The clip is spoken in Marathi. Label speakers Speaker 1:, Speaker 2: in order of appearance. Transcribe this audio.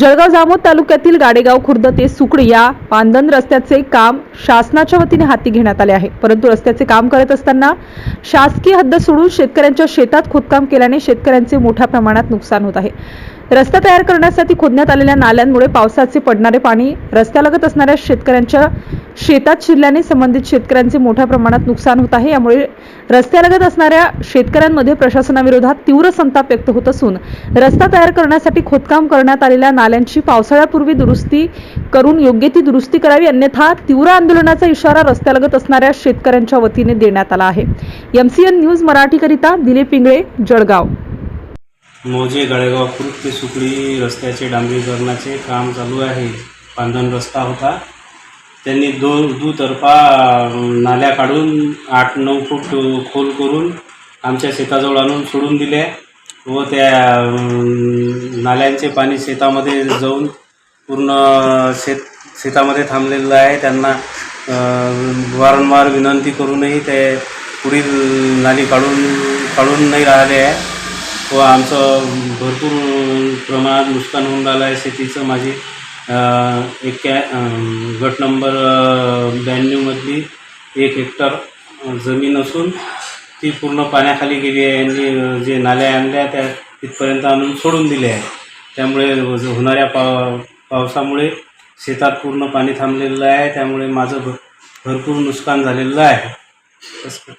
Speaker 1: जळगाव जामोद तालुक्यातील गाडेगाव खुर्द ते सुकडी या पांदन रस्त्याचे काम शासनाच्या वतीने हाती घेण्यात आले आहे. परंतु रस्त्याचे काम करत असताना शासकीय हद्द सोडून शेतकऱ्यांच्या शेतात खोदकाम केल्याने शेतकऱ्यांचे मोठ्या प्रमाणात नुकसान होत आहे. रस्ता तयार करण्यासाठी खोदण्यात आलेल्या नाल्यांमुळे पावसाचे पडणारे पाणी रस्त्यालगत असणाऱ्या शेतकऱ्यांच्या शेतात शिरल्याने संबंधित शेतकऱ्यांचे मोठ्या प्रमाणात नुकसान होत आहे. यामुळे रस्त्यालगत असणाऱ्या शेतकऱ्यांमध्ये प्रशासनाविरोधात तीव्र संताप व्यक्त होत असून रस्ता तयार करण्यासाठी खोदकाम करण्यात आलेल्या नाल्यांची पावसाळ्यापूर्वी दुरुस्ती करून योग्य ती दुरुस्ती करावी अन्यथा तीव्र आंदोलनाचा इशारा रस्त्यालगत असणाऱ्या शेतकऱ्यांच्या वतीने देण्यात आला आहे. एमसीएन न्यूज मराठीकरिता दिलीप पिंगळे जळगाव.
Speaker 2: मोजे गळेगाव खुर्द ते सुकळी रस्त्याचे डांबरीकरणाचे काम चालू आहे. पांधन रस्ता होता. त्यांनी दो दुतर्फा नाल्या काढून आठ नऊ फूट खोल करून आमच्या शेताजवळ आणून सोडून दिले व त्या नाल्यांचे पाणी शेतामध्ये जाऊन पूर्ण शेत शेतामध्ये थांबलेलं आहे. त्यांना वारंवार विनंती करूनही ते पुढील नाली काढून काढून नाही राहिले आहे. व आमचं भरपूर प्रमाणात नुकसान होऊन राहिलं आहे. शेतीचं माझी एक्या गट नंबर ब्याण्णवमधली एक हेक्टर जमीन असून ती पूर्ण पाण्याखाली गेली आहे यांनी जे नाल्या आणल्या त्या तिथपर्यंत आणून सोडून दिल्या आहे. त्यामुळे होणाऱ्या पाव पावसामुळे शेतात पूर्ण पाणी थांबलेलं आहे. त्यामुळे माझं भरपूर नुकसान झालेलं आहे. असं